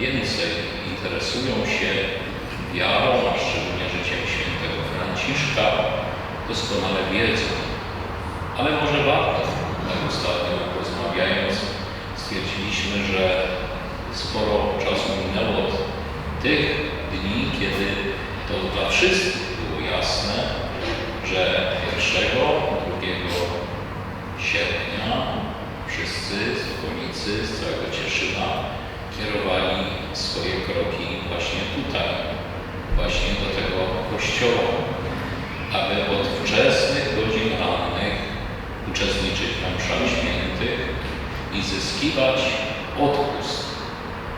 więcej interesują się wiarą, a szczególnie życiem świętego Franciszka, doskonale wiedzą. Ale może warto, tak ostatnio rozmawiając, stwierdziliśmy, że sporo czasu minęło od tych dni, kiedy to dla wszystkich było jasne, że 1, 2 sierpnia wszyscy zakonicy z całego Cieszyna kierowali swoje kroki właśnie tutaj, właśnie do tego kościoła, aby od wczesnych godzin rannych uczestniczyć w mszach świętych i zyskiwać odpust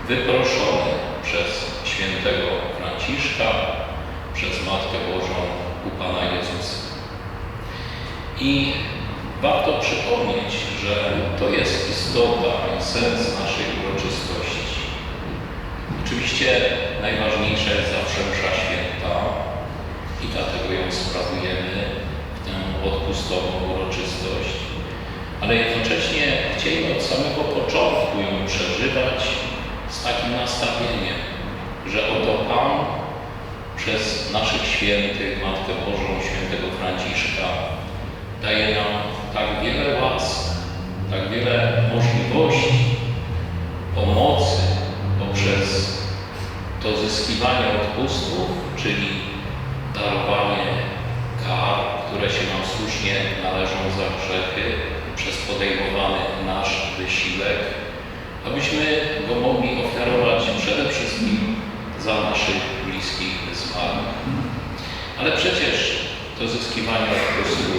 wyproszony przez świętego Franciszka, przez Matkę Bożą u Pana Jezusa. I warto przypomnieć, że to jest istota i sens naszej uroczystości. Oczywiście najważniejsza jest zawsze msza święta i dlatego ją sprawujemy w tę odpustową uroczystość, ale jednocześnie chcieliśmy od samego początku ją przeżywać z takim nastawieniem, że oto Pan przez naszych świętych, Matkę Bożą, świętego Franciszka, daje nam tak wiele łask, tak wiele możliwości pomocy poprzez zyskiwanie odpustów, czyli darowanie kar, które się nam słusznie należą za grzechy, przez podejmowany nasz wysiłek, abyśmy go mogli ofiarować przede wszystkim za naszych bliskich zmarłych. Ale przecież to zyskiwanie odpustu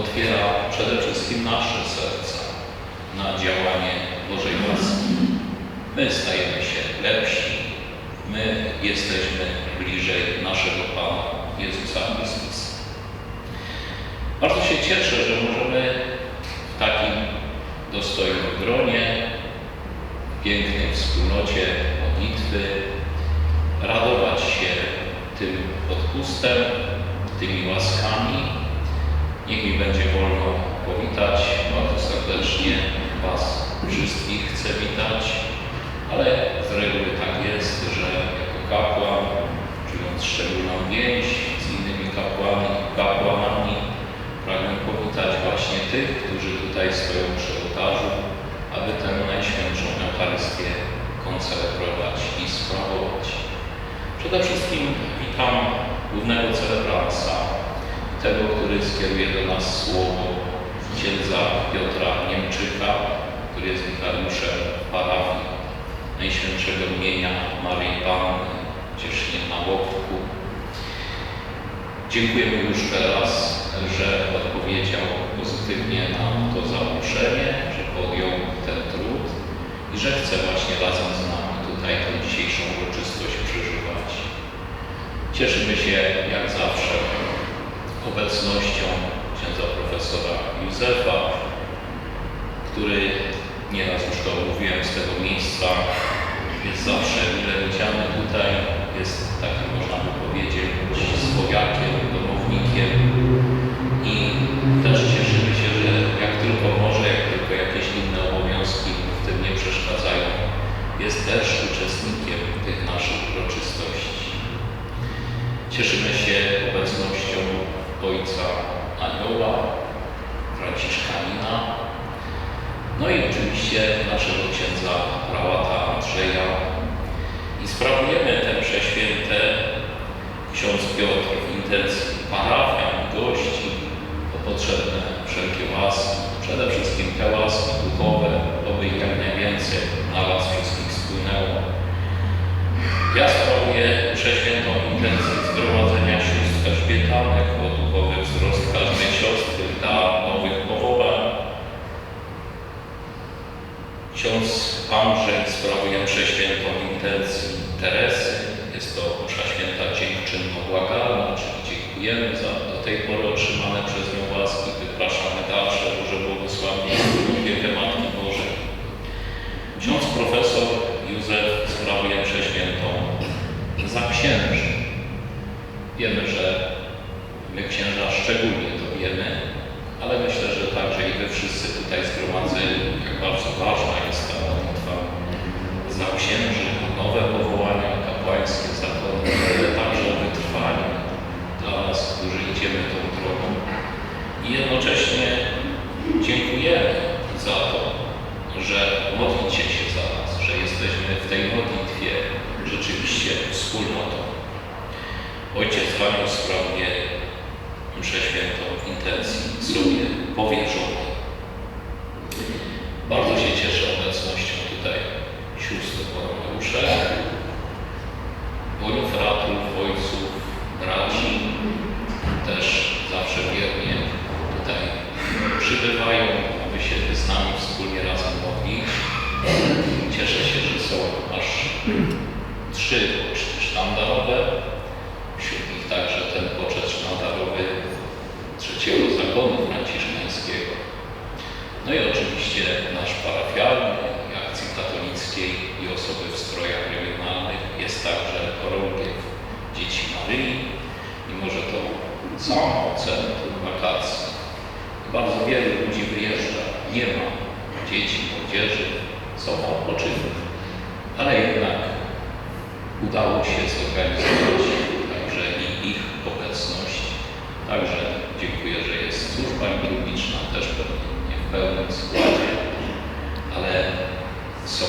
otwiera przede wszystkim nasze serca na działanie Bożej łaski. My stajemy się lepsi, jesteśmy bliżej naszego Pana Jezusa Chrystusa. Bardzo się cieszę, że możemy w takim dostojnym gronie, w pięknej wspólnocie modlitwy radować się tym odpustem, tymi łaskami. Niech mi będzie wolno powitać bardzo serdecznie Was wszystkich chcę witać, ale z reguły tak jest, kapłan, czując szczególną więź z innymi kapłanami, kapłanami, pragnę powitać właśnie tych, którzy tutaj stoją przy ołtarzu, aby tę Najświętszą Eucharystię koncelebrować i sprawować. Przede wszystkim witam głównego celebransa, tego, który skieruje do nas słowo księdza Piotra Niemczyka, który jest wikariuszem parafii Najświętszego imienia Maryi Panny Cieszynie na Łopku. Dziękujemy już teraz, że odpowiedział pozytywnie na to zaproszenie, że podjął ten trud i że chce właśnie razem z nami tutaj tę dzisiejszą uroczystość przeżywać. Cieszymy się jak zawsze obecnością księdza profesora Józefa, który nieraz już to mówiłem z tego miejsca, jest zawsze mile widziany tutaj, jest takim, można by powiedzieć, swojakiem, domownikiem i też cieszymy się, że jak tylko może, jak tylko jakieś inne obowiązki w tym nie przeszkadzają, jest też uczestnikiem tych naszych uroczystości. Cieszymy się obecnością Ojca Anioła, Franciszkanina, no i oczywiście naszego księdza prałata Andrzeja. I sprawujemy te msze święte ksiądz Piotr w intencji świętą intencji Teresy. Jest to msza święta dziękczynno-błagalna, czyli dziękujemy za do tej pory otrzymane przez nią łaski, wypraszamy dalsze Boże błogosławieństwo i opiekę Matki Bożej. Ksiądz profesor Józef sprawuje mszę świętą za księży. Wiemy, że my księża szczególnie to wiemy, ale myślę, wy wszyscy tutaj zgromadzeni, jak bardzo ważna jest ta modlitwa za księży, nowe powołania kapłańskie, zakony, ale także o wytrwanie dla nas, którzy idziemy tą drogą. I jednocześnie dziękujemy za to, że modlicie się za nas, że jesteśmy w tej modlitwie rzeczywiście wspólnotą. Ojciec Daniel sprawnie mszę świętą w intencji sobie powierzonej. Bardzo się cieszę obecnością tutaj sióstr Boromeusze, bonifratów, ojców, braci, też zawsze wiernie tutaj przybywają, aby się z nami wspólnie razem modlić. Cieszę się, że są aż trzy poczty sztandarowe, wśród nich także ten poczet sztandarowy trzeciego zakonu franciszkańskiego. No i oczywiście nasz parafialny i akcji katolickiej i osoby w strojach regionalnych jest także chorągiew Dzieci Maryi, mimo że to samo centrum wakacji. Bardzo wielu ludzi wyjeżdża, nie ma dzieci, młodzieży, są na ale jednak udało się zorganizować także i ich obecność. Także dziękuję, że jest służba liturgiczna, też pewnie nie w pełnym składzie, ale są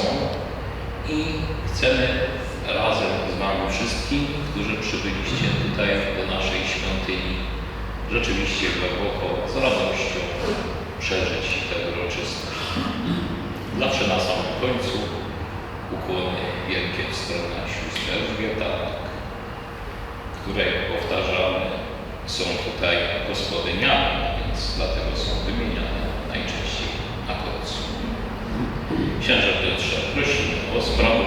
i chcemy którzy przybyliście tutaj do naszej świątyni, rzeczywiście głęboko z radością przeżyć tę uroczystość. Zawsze na samym końcu ukłony wielkie w stronę sióstr Elżbietarek, które, powtarzamy, są tutaj gospodyniami, więc dlatego są wymieniane najczęściej na końcu. Księża Piotrze, prosimy o sprawę